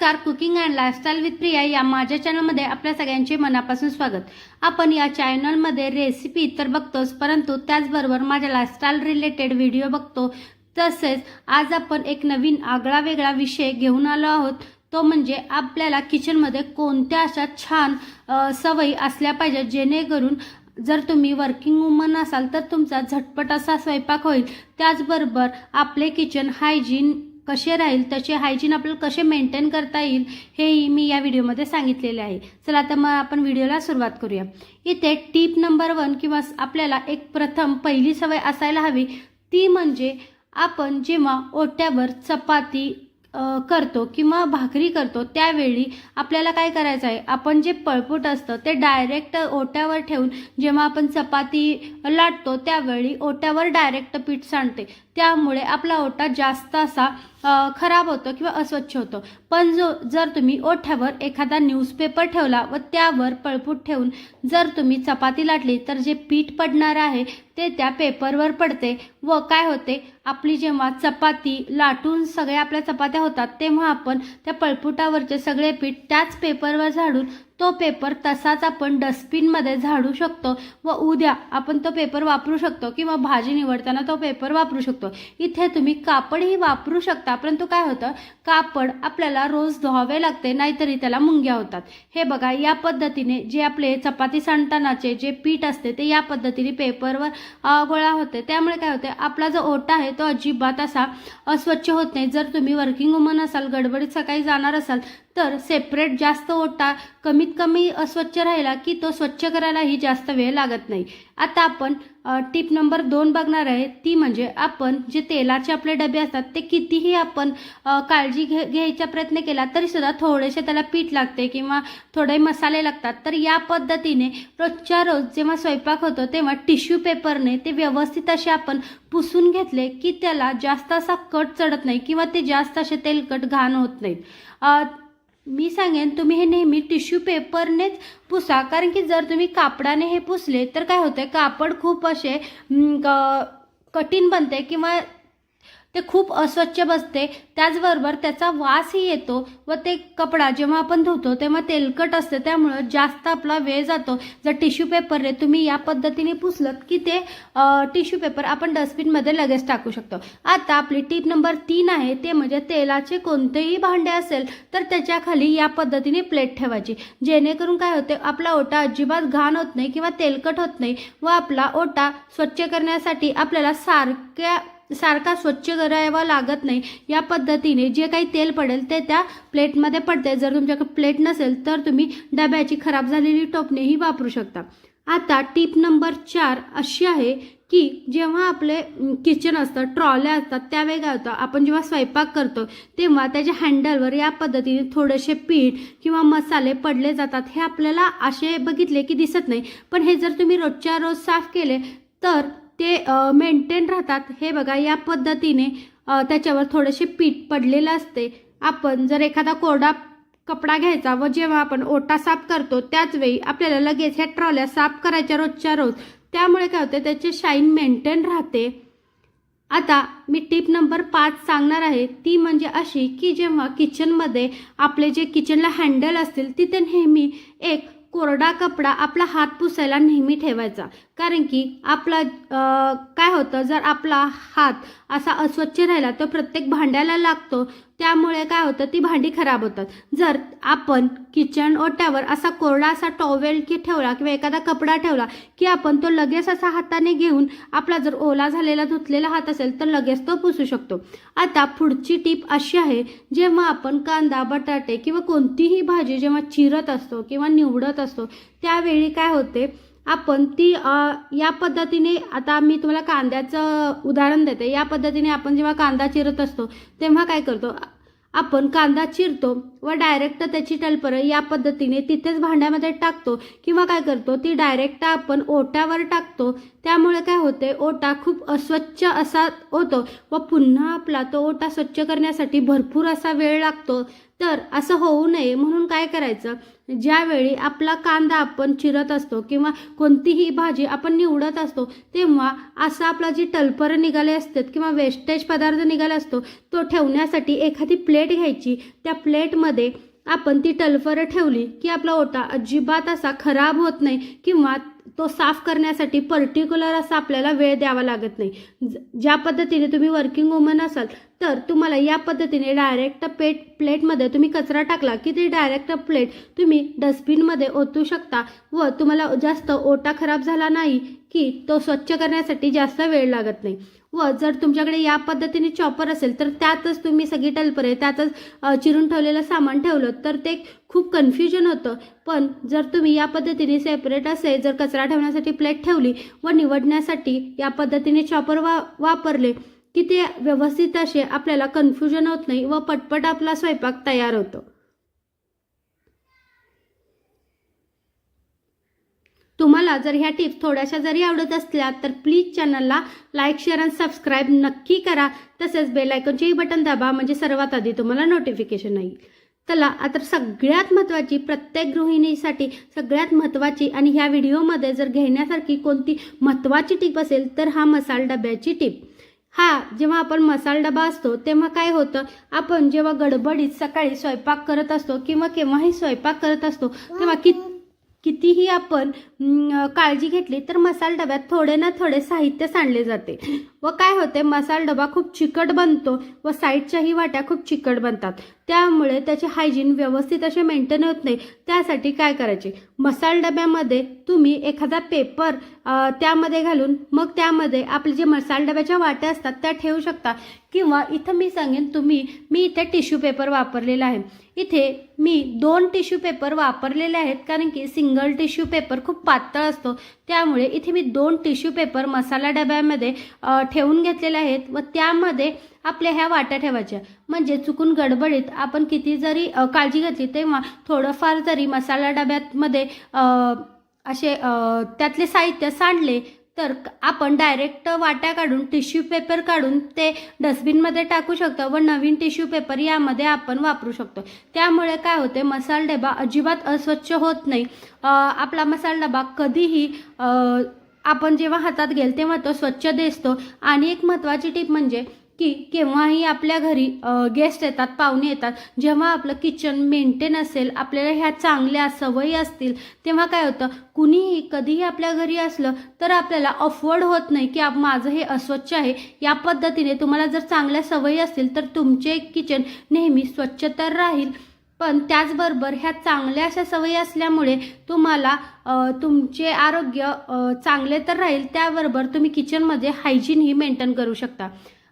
नमस्कार cooking and lifestyle with Priya या माझ्या चॅनलमध्ये आपल्या सगळ्यांचे मनापासून स्वागत. आपण या चॅनलमध्ये रेसिपी तर बघतोच परंतु त्याचबरोबर माझ्या लाईफस्टाईल रिलेटेड व्हिडिओ बघतो. तसेच आज आपण एक नवीन आगळा वेगळा विषय घेऊन आलो आहोत. तो म्हणजे आपल्याला किचनमध्ये कोणत्या अशा छान सवयी असल्या पाहिजेत जेणेकरून जर तुम्ही वर्किंग वुमन असाल तर तुमचा झटपट असा स्वयंपाक होईल. त्याचबरोबर आपले किचन हायजीन कसे राहील त्याचे हायजीन आपल्याला कसे मेंटेन करता येईल हेही मी या व्हिडिओमध्ये सांगितलेले आहे. चला तर मग आपण व्हिडिओला सुरुवात करूया. इथे टीप नंबर वन किंवा आपल्याला एक प्रथम पहिली सवय असायला हवी ती म्हणजे आपण जेव्हा ओट्यावर चपाती करतो किंवा भाकरी करतो त्यावेळी आपल्याला काय करायचं आहे? आपण जे पळपूट असतं ते डायरेक्ट ओट्यावर ठेवून जेव्हा आपण चपाती लाटतो त्यावेळी ओट्यावर डायरेक्ट पीठ सांडते. त्यामुळे आपला ओटा जास्त असा खराब होतो किंवा अस्वच्छ होतो. पण जो जर तुम्ही ओठ्यावर एखादा न्यूजपेपर ठेवला व त्यावर पळपूट ठेवून जर तुम्ही चपाती लाटली तर जे पीठ पडणार आहे ते त्या पेपरवर पडते व काय होते आपली जेव्हा चपाती लाटून सगळ्या आपल्या चपात्या होतात तेव्हा आपण त्या पळपुटावरचे सगळे पीठ त्याच पेपरवर झाडून तो पेपर तसाच आपण डस्टबिनमध्ये झाडू शकतो व उद्या आपण तो पेपर वापरू शकतो किंवा भाजी निवडताना तो पेपर वापरू शकतो. इथे तुम्ही कापडही वापरू शकता परंतु काय होतं? कापड आपल्याला रोज धुवावे लागते नाहीतरी त्याला मुंग्या होतात. हे बघा या पद्धतीने जे आपले चपाती सांडतानाचे जे पीठ असते ते या पद्धतीने पेपरवर गोळा होते. त्यामुळे काय होते? आपला जो ओटा आहे तो अजिबात असा अस्वच्छ होत नाही. जर तुम्ही वर्किंग वुमन असाल गडबडीत सकाळी जाणार असाल तर सेपरेट जास्त ओटा कमीत कमी अस्वच्छ राहिला की तो स्वच्छ करायलाही जास्त वेळ लागत नाही. आता आपण टिप नंबर दोन बघणार आहे. ती म्हणजे आपण जे तेलाचे आपले डबे असतात ते कितीही आपण काळजी घे घ्यायचा प्रयत्न केला तरी सुद्धा थोडेसे त्याला पीठ लागते किंवा थोडे मसाले लागतात. तर या पद्धतीने रोजच्या रोज जेव्हा स्वयंपाक होतो तेव्हा टिश्यू पेपरने ते व्यवस्थित असे आपण पुसून घेतले की त्याला जास्त असा कट चढत नाही किंवा ते जास्त असे तेलकट घाण होत नाहीत. मी सांगेन तुम्ही हे नेहमी टिश्यू पेपरनेच पुसा. कारण की जर तुम्ही कापडाने हे पुसले तर काय होते कापड खूप असे कठीण बनते किंवा ते खूप अस्वच्छ बसते. त्याचबरोबर त्याचा वासही येतो व ते कपडा जेव्हा आपण धुतो तेव्हा तेलकट असते. त्यामुळं जास्त आपला वेळ जातो. जर टिश्यू पेपरने तुम्ही या पद्धतीने पुसलं की ते टिश्यू पेपर आपण डस्टबिनमध्ये लगेच टाकू शकतो. आता आपली टीप नंबर तीन आहे ते म्हणजे तेलाचे कोणतेही भांडे असेल तर त्याच्याखाली या पद्धतीने प्लेट ठेवायची. जेणेकरून काय होते आपला ओटा अजिबात घाण होत नाही किंवा तेलकट होत नाही व आपला ओटा स्वच्छ करण्यासाठी आपल्याला सारख्या सारखा स्वच्छ करावा लागत नाही. या पद्धतीने जे काही तेल पडेल ते त्या प्लेटमध्ये पडते जर तुमच्याकडे प्लेट नसेल तर तुम्ही डब्याची खराब झालेली टोपणेही वापरू शकता. आता टीप नंबर चार अशी आहे की जेव्हा आपले किचन असतं ट्रॉल्या असतात त्यावेळी काय होतं? आपण जेव्हा स्वयंपाक करतो तेव्हा त्याच्या हँडलवर या पद्धतीने थोडेसे पीठ किंवा मसाले पडले जातात. हे आपल्याला असे बघितले की दिसत नाही. पण हे जर तुम्ही रोजच्या रोज साफ केले तर ते मेंटेन राहतात. हे बघा या पद्धतीने त्याच्यावर थोडेसे पीठ पडलेलं असते. आपण जर एखादा कोरडा कपडा घ्यायचा व जेव्हा आपण ओटा साफ करतो त्याच वेळी आपल्याला लगेच ह्या ट्रॉल्या साफ करायच्या रोजच्या रोज. त्यामुळे काय होते त्याचे शाईन मेंटेन राहते. आता मी टिप नंबर पाच सांगणार आहे. ती म्हणजे अशी की जेव्हा किचनमध्ये आपले जे किचनला हँडल असतील तिथे नेहमी एक कोरडा कपडा आपला हात पुसायला नेहमी ठेवायचा. कारण की आपला काय होतं जर आपला हात असा अस्वच्छ राहिला तर प्रत्येक भांड्याला लागतो. त्यामुळे काय होतं ती भांडी खराब होतात. जर आपण किचन ओट्यावर असा कोरडा असा टॉवेल की ठेवला किंवा एखादा कपडा ठेवला की आपण तो लगेच असा हाताने घेऊन आपला जर ओला झालेला धुतलेला हात असेल तर लगेच तो पुसू शकतो. आता पुढची टीप अशी आहे जेव्हा आपण कांदा बटाटे किंवा कोणतीही भाजी जेव्हा चिरत असतो किंवा निवडत असतो त्यावेळी काय होते आपण ती या पद्धतीने आता मी तुम्हाला कांद्याचं उदाहरण देते. या पद्धतीने आपण जेव्हा कांदा चिरत असतो तेव्हा काय करतो? आपण कांदा चिरतो व डायरेक्ट त्याची टलपरं या पद्धतीने तिथेच भांड्यामध्ये टाकतो किंवा काय करतो? ती डायरेक्ट आपण ओट्यावर टाकतो. त्यामुळे काय होते? ओटा खूप अस्वच्छ असा होतो व पुन्हा आपला तो ओटा स्वच्छ करण्यासाठी भरपूर असा वेळ लागतो. तर असं होऊ नये. म्हणून काय करायचं? ज्यावेळी आपला कांदा आपण चिरत असतो किंवा कोणतीही भाजी आपण निवडत असतो तेव्हा असा आपला जी टलपरं निघाले असतात किंवा वेस्टेज पदार्थ निघाला असतो तो ठेवण्यासाठी एखादी प्लेट घ्यायची. त्या प्लेटमध्ये आपण ती टलफरं ठेवली की आपला ओटा अजिबात असा खराब होत नाही किंवा तो साफ करण्यासाठी पर्टिक्युलर असा आपल्याला वेळ द्यावा लागत नाही. ज- ज्या पद्धतीने तुम्ही वर्किंग वुमन असाल तर तुम्हाला या पद्धतीने डायरेक्ट पेट प्लेटमध्ये तुम्ही कचरा टाकला की ती डायरेक्ट प्लेट तुम्ही डस्टबिनमध्ये ओतू शकता व तुम्हाला जास्त ओटा खराब झाला नाही की तो स्वच्छ करण्यासाठी जास्त वेळ लागत नाही. व जर तुमच्याकडे या पद्धतीने चॉपर असेल तर त्यातच तुम्ही सगळी टलपरे त्यातच चिरून ठेवलेलं सामान ठेवलं तर ते खूप कन्फ्युजन होतं. पण जर तुम्ही या पद्धतीने सेपरेट असेल जर कचरा ठेवण्यासाठी प्लेट ठेवली व निवडण्यासाठी या पद्धतीने चॉपर वा वापरले की ते व्यवस्थित असे आपल्याला कन्फ्युजन होत नाही व पटपट आपला स्वयंपाक तयार होतो. तुम्हाला जर ह्या टिप्स थोड्याशा जरी आवडत असल्या तर प्लीज चॅनलला लाईक शेअर आणि सबस्क्राईब नक्की करा. तसेच बेलायकॉनचेही बटन दाबा म्हणजे सर्वात आधी तुम्हाला नोटिफिकेशन येईल. चला आता सगळ्यात महत्त्वाची प्रत्येक गृहिणीसाठी सगळ्यात महत्त्वाची आणि ह्या व्हिडिओमध्ये जर घेण्यासारखी कोणती महत्त्वाची टिप असेल तर हा मसाल डब्याची टिप हा जेव्हा आपण मसाल डबा असतो तेव्हा काय होतं आपण जेव्हा गडबडीत सकाळी स्वयंपाक करत असतो किंवा केव्हाही स्वयंपाक करत असतो तेव्हा किती कितीही आपण काळजी घेतली तर मसाल डब्यात थोडे ना थोडे साहित्य सांडले जाते. व काय होते? मसाल डबा खूप चिकट बनतो व साईडच्याही वाट्या खूप चिकट बनतात. त्यामुळे त्याचे हायजीन व्यवस्थित असे मेंटेन होत नाही. त्यासाठी काय करायचे? मसाल डब्यामध्ये तुम्ही एखादा पेपर त्यामध्ये घालून मग त्यामध्ये आपले जे मसाल डब्याच्या वाट्या असतात त्या ठेवू शकता. किंवा इथं मी सांगेन तुम्ही मी इथे टिश्यू पेपर वापरलेला आहे. इथे मी दोन टिश्यू पेपर वापरलेले आहेत कारण की सिंगल टिश्यू पेपर खूप पातळ असतो. त्यामुळे इथे मी दोन टिश्यू पेपर मसाला डब्यामध्ये ठेवून घेतलेले आहेत. व त्यामध्ये आपल्या ह्या वाट्या ठेवायच्या. म्हणजे चुकून गडबडीत आपण किती जरी काळजी घेतली तेव्हा थोडंफार जरी मसाला डब्यातमध्ये असे त्यातले साहित्य सांडले तर आपण डायरेक्ट वाट्या काढून टिश्यू पेपर काढून ते डस्टबिनमध्ये टाकू शकतो व नवीन टिश्यू पेपर यामध्ये आपण वापरू शकतो. त्यामुळे काय होते मसाला डबा अजिबात अस्वच्छ होत नाही. आपला मसाला डबा कधीही आपण जेव्हा हातात घेईल तेव्हा तो स्वच्छ दिसतो. आणि एक महत्त्वाची टीप म्हणजे की केव्हाही आपल्या घरी गेस्ट येतात पाहुणे येतात जेव्हा आपलं किचन मेंटेन असेल आपल्याला ह्या चांगल्या सवयी असतील तेव्हा काय होतं? कुणीही कधीही आपल्या घरी असलं तर आपल्याला अफवर्ड होत नाही की माझं हे अस्वच्छ आहे. या पद्धतीने तुम्हाला जर चांगल्या सवयी असतील तर तुमचे किचन नेहमी स्वच्छ तर राहील. पण त्याचबरोबर ह्या चांगल्या अशा सवयी असल्यामुळे तुम्हाला तुमचे आरोग्य चांगले तर राहील. त्याबरोबर तुम्ही किचनमध्ये हायजीनही मेंटेन करू शकता.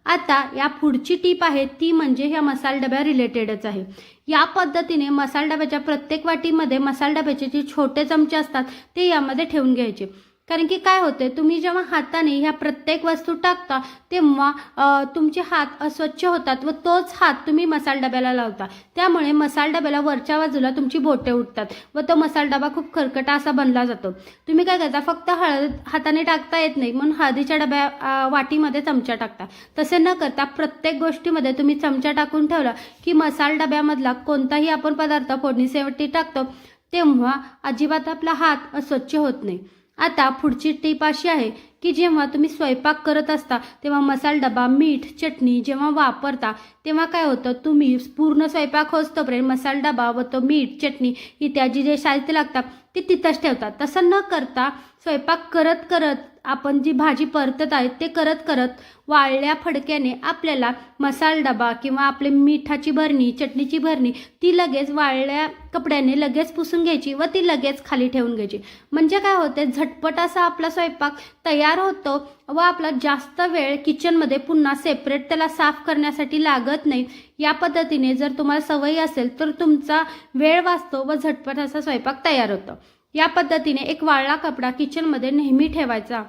आता या पुढची टीप आहे ती म्हणजे ह्या मसाल डब्या रिलेटेडच आहे. या पद्धतीने मसाल डब्याच्या प्रत्येक वाटीमध्ये मसाल डब्याचे जे छोटे चमचे असतात ते यामध्ये ठेवून घ्यायचे. कारण की काय होते तुम्ही जेव्हा हाताने ह्या प्रत्येक वस्तू टाकता तेव्हा तुमचे हात अस्वच्छ होतात व तोच हात तुम्ही मसाल डब्याला लावता. त्यामुळे मसाल डब्याला वरच्या बाजूला तुमची बोटे उठतात व तो मसाल डबा खूप खरकटा असा बनला जातो. तुम्ही काय करता फक्त हळद हाताने टाकता येत नाही म्हणून हळदीच्या डब्या वाटीमध्ये चमचा टाकता. तसे न करता प्रत्येक गोष्टीमध्ये तुम्ही चमचा टाकून ठेवला की मसाल डब्यामधला कोणताही आपण पदार्थ फोडणीसेवटी टाकतो तेव्हा अजिबात आपला हात अस्वच्छ होत नाही. आता पुढची टीप अशी आहे की जेव्हा तुम्ही स्वयंपाक करत असता तेव्हा मसाल डबा मीठ चटणी जेव्हा वापरता तेव्हा काय होतं? तुम्ही पूर्ण स्वयंपाक होतोपर्यंत मसाल डबा व तो मीठ चटणी इत्यादी जे साहित्य लागतात ते तिथंच ठेवतात. तसं न करता स्वयंपाक करत करत आपण जी भाजी परतत आहे ते करत करत वाळल्या फडक्याने आपल्याला मसाल डबा किंवा आपले मिठाची भरणी चटणीची भरणी ती लगेच वाळल्या कपड्याने लगेच पुसून घ्यायची व ती लगेच खाली ठेवून घ्यायची. म्हणजे काय होते झटपट असा आपला स्वयंपाक तयार होतो व आपला जास्त वेळ किचनमध्ये पुन्हा सेपरेट त्याला साफ करण्यासाठी लागत नाही. या पद्धतीने जर तुम्हाला सवयी असेल तर तुमचा वेळ वाचतो व झटपट असा स्वयंपाक तयार होतो. या पद्धतीने एक वाळला कपडा किचनमध्ये नेहमी ठेवायचा.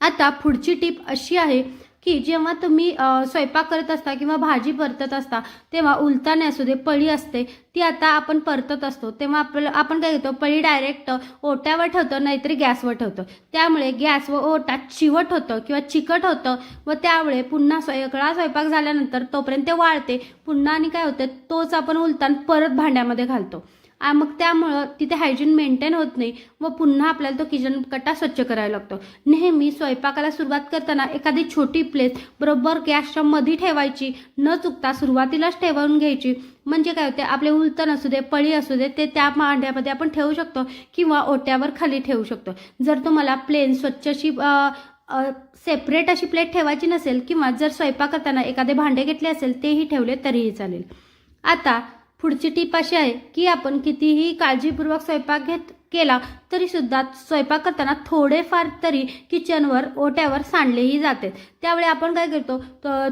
आता पुढची टीप अशी आहे की जेव्हा तुम्ही स्वयंपाक करत असता किंवा भाजी परतत असता तेव्हा उलताने असू दे पळी असते ती आता आपण परतत असतो. तेव्हा आपलं आपण काय घेतो पळी डायरेक्ट ओट्यावर ठेवतो नाहीतरी गॅसवर ठेवतो. त्यामुळे गॅस व ओटा चिवट होतं किंवा चिकट होतं व त्यामुळे पुन्हा सगळा स्वयंपाक झाल्यानंतर तोपर्यंत ते वाळते. पुन्हा आणि काय होतं तोच आपण उलतान परत भांड्यामध्ये घालतो. मग त्यामुळं तिथे हायजीन मेंटेन होत नाही. व पुन्हा आपल्याला तो किचन कट्टा स्वच्छ करायला लागतो. नेहमी स्वयंपाकाला सुरुवात करताना एखादी छोटी प्लेस बरोबर गॅसच्या मध्ये ठेवायची न चुकता सुरुवातीलाच ठेवून घ्यायची. म्हणजे काय होते आपले उलटण असू दे पळी असू दे ते त्या मांड्यामध्ये आपण ठेवू शकतो किंवा ओट्यावर खाली ठेवू शकतो. जर तुम्हाला प्लेन स्वच्छशी सेपरेट अशी प्लेट ठेवायची नसेल किंवा जर स्वयंपाक करताना एखादे भांडे घेतले असेल तेही ठेवले तरीही चालेल. आता पुढची टीप अशी आहे की आपण कितीही काळजीपूर्वक स्वयंपाक घेत केला तरी सुद्धा स्वयंपाक करताना थोडेफार तरी किचनवर ओट्यावर सांडलेही जाते. त्यावेळी आपण काय करतो?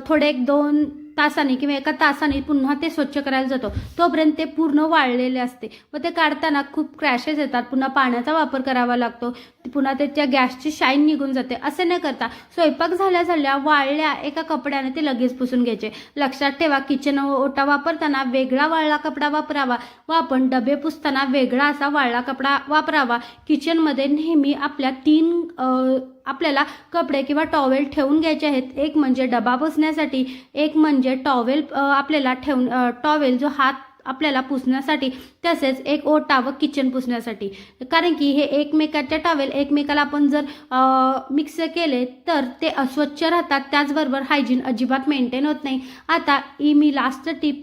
थोडे एक दोन तासाने किंवा एका तासाने पुन्हा ते स्वच्छ करायला जातो. तोपर्यंत ते पूर्ण वाळलेले असते. व ते काढताना खूप क्रॅशेस येतात. पुन्हा पाण्याचा वापर करावा लागतो. पुन्हा त्याच्या गॅसची शाईन निघून जाते. असे न करता स्वयंपाक झाल्या झाल्या वाळल्या एका कपड्याने ते लगेच पुसून घ्यायचे. लक्षात ठेवा किचन ओटा वापरताना वेगळा वाळला कपडा वापरावा व आपण डबे पुसताना वेगळा असा वाळला कपडा वापरावा. किचनमध्ये नेहमी आपल्या तीन आपल्याला कपडे किंवा टॉवेल ठेवून घ्यायचे आहेत. एक म्हणजे डबा पुसण्यासाठी एक म्हणजे म्हणजे टॉवेल आपल्याला ठेवून टॉवेल जो हात आपल्याला पुसण्यासाठी तसेच एक ओटा व किचन पुसण्यासाठी. कारण की हे एकमेकाच्या टॉवेल एकमेकाला आपण जर मिक्स केले तर ते अस्वच्छ राहतात. त्याचबरोबर हायजीन अजिबात मेंटेन होत नाही. आता ही मी लास्ट टीप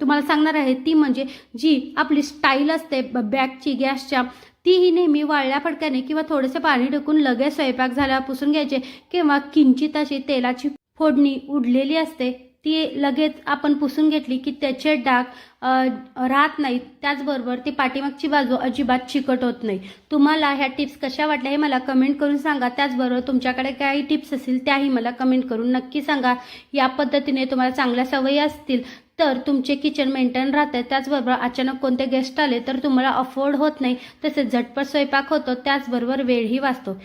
तुम्हाला सांगणार आहे. ती म्हणजे जी आपली स्टाईल असते ब- बॅगची गॅसच्या तीही नेहमी वाळल्या फडक्याने किंवा थोडेसे पाणी टाकून लगेच स्वयंपाक झाल्यावर पुसून घ्यायचे किंवा किंचित अशी तेलाची फोडणी उडलेली असते ती लगेच आपण पुसून घेतली की त्याचे डाग राहत नाहीत. त्याचबरोबर ती पाठीमागची बाजू अजिबात चिकट होत नाही. तुम्हाला ह्या टिप्स कशा वाटल्या हे मला कमेंट करून सांगा. त्याचबरोबर तुमच्याकडे काही टिप्स असतील त्याही मला कमेंट करून नक्की सांगा. या पद्धतीने तुम्हाला चांगल्या सवयी असतील तर तुमचे किचन मेंटेन राहते त्याचबरोबर अचानक कोणते गेस्ट आले तर तुम्हाला अफोर्ड होत नाही. तसेच झटपट स्वयंपाक होतो त्याचबरोबर वेळही वाचतो.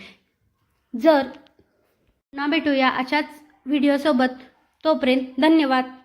जर ना भेटूया अशाच व्हिडिओसोबत तोपर्यंत धन्यवाद.